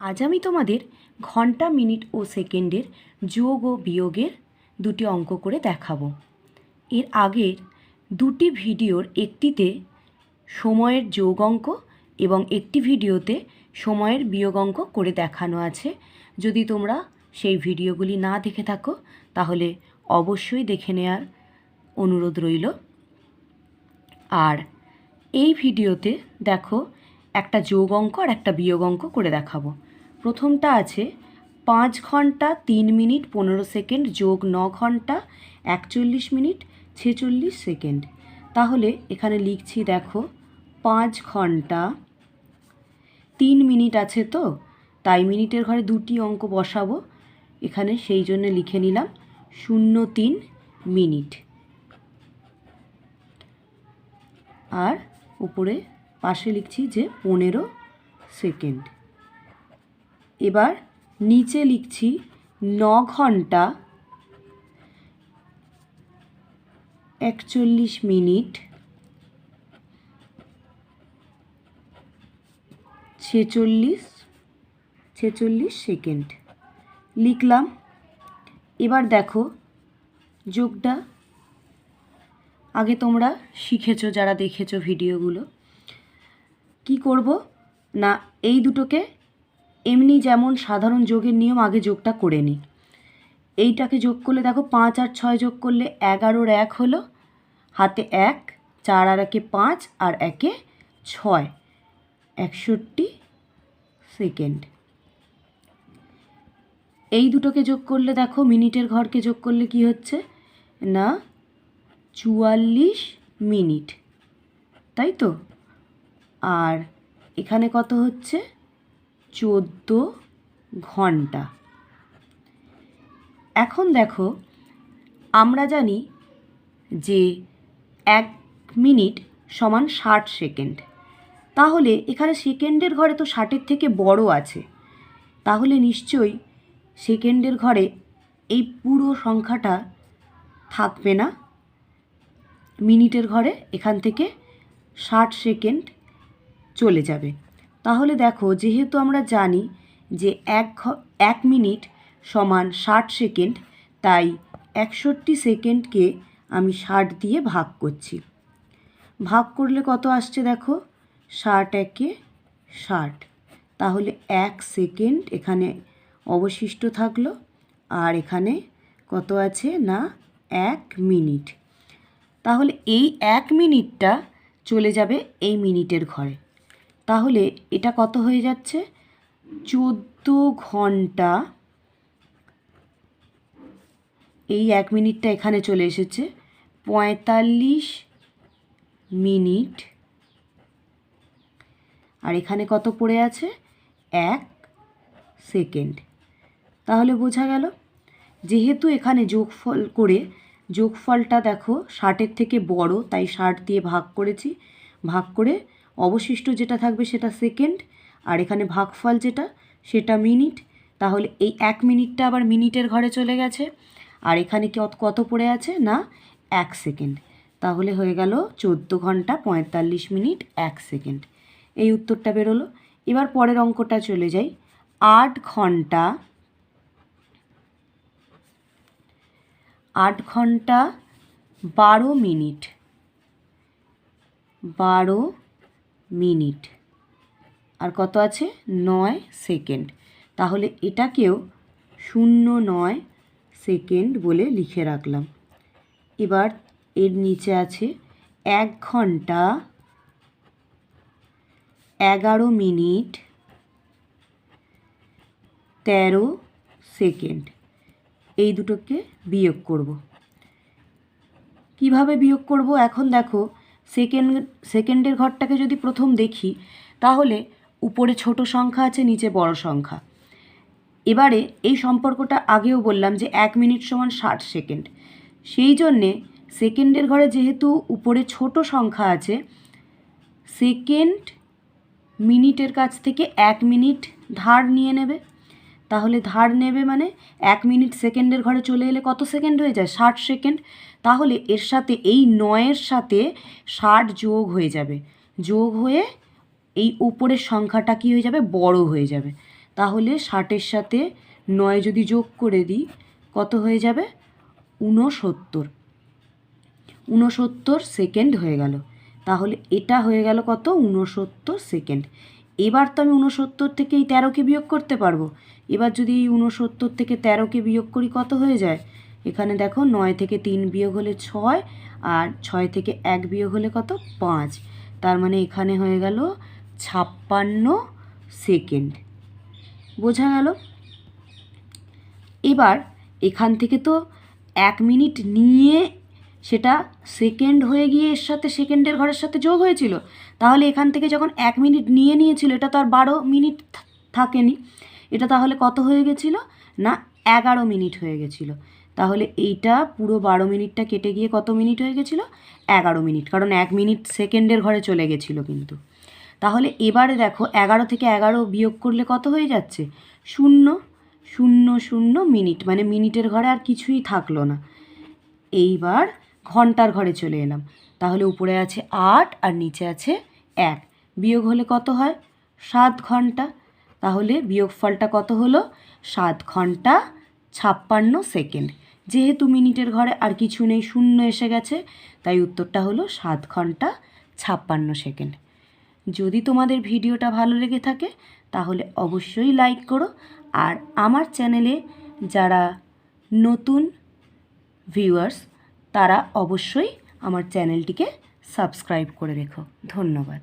আজ আমি তোমাদের ঘণ্টা, মিনিট ও সেকেন্ডের যোগ ও বিয়োগের দুটি অঙ্ক করে দেখাবো। এর আগের দুটি ভিডিওর একটিতে সময়ের যোগ অঙ্ক এবং একটি ভিডিওতে সময়ের বিয়োগ অঙ্ক করে দেখানো আছে। যদি তোমরা সেই ভিডিওগুলি না দেখে থাকো, তাহলে অবশ্যই দেখে নেওয়ার অনুরোধ রইল। আর এই ভিডিওতে দেখো একটা যোগ অঙ্ক আর একটা বিয়োগ অঙ্ক করে দেখাবো। প্রথমটা আছে পাঁচ ঘণ্টা তিন মিনিট পনেরো সেকেন্ড যোগ ন ঘণ্টা একচল্লিশ মিনিট ছেচল্লিশ সেকেন্ড। তাহলে এখানে লিখছি দেখো, পাঁচ ঘণ্টা তিন মিনিট আছে তো, তাই মিনিটের ঘরে দুটি অঙ্ক বসাবো। এখানে সেই জন্য লিখে নিলাম শূন্য তিন মিনিট। আর উপরে পাশে লিখছি যে পনেরো সেকেন্ড। এবার নিচে লিখছি ন ঘণ্টা একচল্লিশ মিনিট ছেচল্লিশ ছেচল্লিশ সেকেন্ড। লিখলাম। এবার দেখো যোগটা। আগে তোমরা শিখেছো, যারা দেখেছ ভিডিওগুলো। কি করব? না, এই দুটোকে এমনি যেমন সাধারণ যোগের নিয়ম আগে যোগটা করে নিই এইটাকে যোগ করলে দেখো পাঁচ আর ছয় যোগ করলে এগারোর এক হলো, হাতে এক, চার আর একে পাঁচ আর একে ছয়। একষট্টি সেকেন্ড। এই দুটোকে যোগ করলে দেখো মিনিটের ঘরকে যোগ করলে কি হচ্ছে? না, চুয়াল্লিশ মিনিট। তাই তো? আর এখানে কত হচ্ছে? চোদ্দ ঘণ্টা। এখন দেখো, আমরা জানি যে এক মিনিট সমান ষাট সেকেন্ড। তাহলে এখানে সেকেন্ডের ঘরে তো ষাটের থেকে বড় আছে। তাহলে নিশ্চয়ই সেকেন্ডের ঘরে এই পুরো সংখ্যাটা থাকবে না। মিনিটের ঘরে এখান থেকে ষাট সেকেন্ড চলে যাবে। তাহলে দেখো, যেহেতু আমরা জানি যে এক এক মিনিট সমান ষাট সেকেন্ড, তাই একষট্টি সেকেন্ডকে আমি ষাট দিয়ে ভাগ করছি। ভাগ করলে কত আসছে দেখো? ষাট একে ষাট। তাহলে এক সেকেন্ড এখানে অবশিষ্ট থাকল, আর এখানে কত আছে? না, এক মিনিট। তাহলে এই এক মিনিটটা চলে যাবে এই মিনিটের ঘরে। তাহলে এটা কত হয়ে যাচ্ছে? চোদ্দ ঘণ্টা। এই এক মিনিটটা এখানে চলে এসেছে। পঁয়তাল্লিশ মিনিট। আর এখানে কত পড়ে আছে? এক সেকেন্ড। তাহলে বোঝা গেল। যেহেতু এখানে যোগফল করে, যোগফলটা দেখো, ষাটের থেকে বড়, তাই ষাট দিয়ে ভাগ করেছি। ভাগ করে অবশিষ্ট যেটা থাকবে সেটা সেকেন্ড আর এখানে ভাগফল যেটা, সেটা মিনিট তাহলে এই এক মিনিটটা আবার মিনিটের ঘরে চলে গেছে, আর এখানে কত কত পড়ে আছে? না, এক সেকেন্ড তাহলে হয়ে গেল চোদ্দ ঘণ্টা পঁয়তাল্লিশ মিনিট এক সেকেন্ড এই উত্তরটা বেরোলো। এবার পরের অঙ্কটা চলে যাই। আট ঘণ্টা আট ঘণ্টা বারো মিনিট বারো মিনিট। আর কত আছে? নয় সেকেন্ড। তাহলে এটাকেও শূন্য নয় সেকেন্ড বলে লিখে রাখলাম। এবার এর নিচে আছে এক ঘণ্টা এগারো মিনিট তেরো সেকেন্ড। এই দুটোকে বিয়োগ করব। কীভাবে বিয়োগ করব? এখন দেখো সেকেন্ড, সেকেন্ডের ঘরটাকে যদি প্রথম দেখি, তাহলে উপরে ছোট সংখ্যা আছে, নিচে বড় সংখ্যা। এবারে এই সম্পর্কটা আগেও বললাম যে এক মিনিট সমান ষাট সেকেন্ড। সেই জন্যে সেকেন্ডের ঘরে যেহেতু উপরে ছোট সংখ্যা আছে, সেকেন্ড মিনিটের কাছ থেকে এক মিনিট ধার নিয়ে নেবে। তাহলে ধার নেবে মানে এক মিনিট সেকেন্ডের ঘরে চলে এলে কত সেকেন্ড হয়ে যায়? ষাট সেকেন্ড। তাহলে এর সাথে এই নয়ের সাথে ষাট যোগ হয়ে যাবে। যোগ হয়ে এই উপরের সংখ্যাটা কী হয়ে যাবে? বড় হয়ে যাবে। তাহলে ষাটের সাথে নয় যদি যোগ করে দিই, কত হয়ে যাবে? ঊনসত্তর। ঊনসত্তর সেকেন্ড হয়ে গেল। তাহলে এটা হয়ে গেল কত? ঊনসত্তর সেকেন্ড। এবার তো আমি ঊনসত্তর থেকে এই তেরোকে বিয়োগ করতে পারব। এবার যদি এই ঊনসত্তর থেকে তেরোকে বিয়োগ করি, কত হয়ে যায়? এখানে দেখো নয় থেকে তিন বিয়োগ হলে ছয়, আর ছয় থেকে এক বিয়োগ হলে কত? পাঁচ। তার মানে এখানে হয়ে গেল ছাপ্পান্ন সেকেন্ড। বোঝা গেল? এবার এখান থেকে তো এক মিনিট নিয়ে সেটা সেকেন্ড হয়ে গিয়ে এর সাথে সেকেন্ডের ঘরের সাথে যোগ হয়েছিল। তাহলে এখান থেকে যখন এক মিনিট নিয়ে নিয়েছিল, এটা তো আর বারো মিনিট থাকেনি। এটা তাহলে কত হয়ে গেছিল? না, এগারো মিনিট হয়ে গেছিল। তাহলে এইটা পুরো বারো মিনিটটা কেটে গিয়ে কত মিনিট হয়ে গেছিল? এগারো মিনিট কারণ এক মিনিট সেকেন্ডের ঘরে চলে গেছিল কিন্তু। তাহলে এবারে দেখো, এগারো থেকে এগারো বিয়োগ করলে কত হয়ে যাচ্ছে? শূন্য শূন্য শূন্য মিনিট মানে মিনিটের ঘরে আর কিছুই থাকল না। এইবার ঘণ্টার ঘরে চলে এলাম। তাহলে উপরে আছে আট আর নিচে আছে এক। বিয়োগ হলে কত হয়? সাত ঘণ্টা। তাহলে বিয়োগফলটা কত হলো? সাত ঘণ্টা ছাপ্পান্ন সেকেন্ড। যেহেতু মিনিটের ঘরে আর কিছু নেই, শূন্য এসে গেছে, তাই উত্তরটা হলো সাত ঘণ্টা ছাপ্পান্ন সেকেন্ড। যদি তোমাদের ভিডিওটা ভালো লেগে থাকে, তাহলে অবশ্যই লাইক করো। আর আমার চ্যানেলে যারা নতুন ভিউয়ার্স তারা অবশ্যই আমার চ্যানেলটিকে সাবস্ক্রাইব করে রেখো। ধন্যবাদ।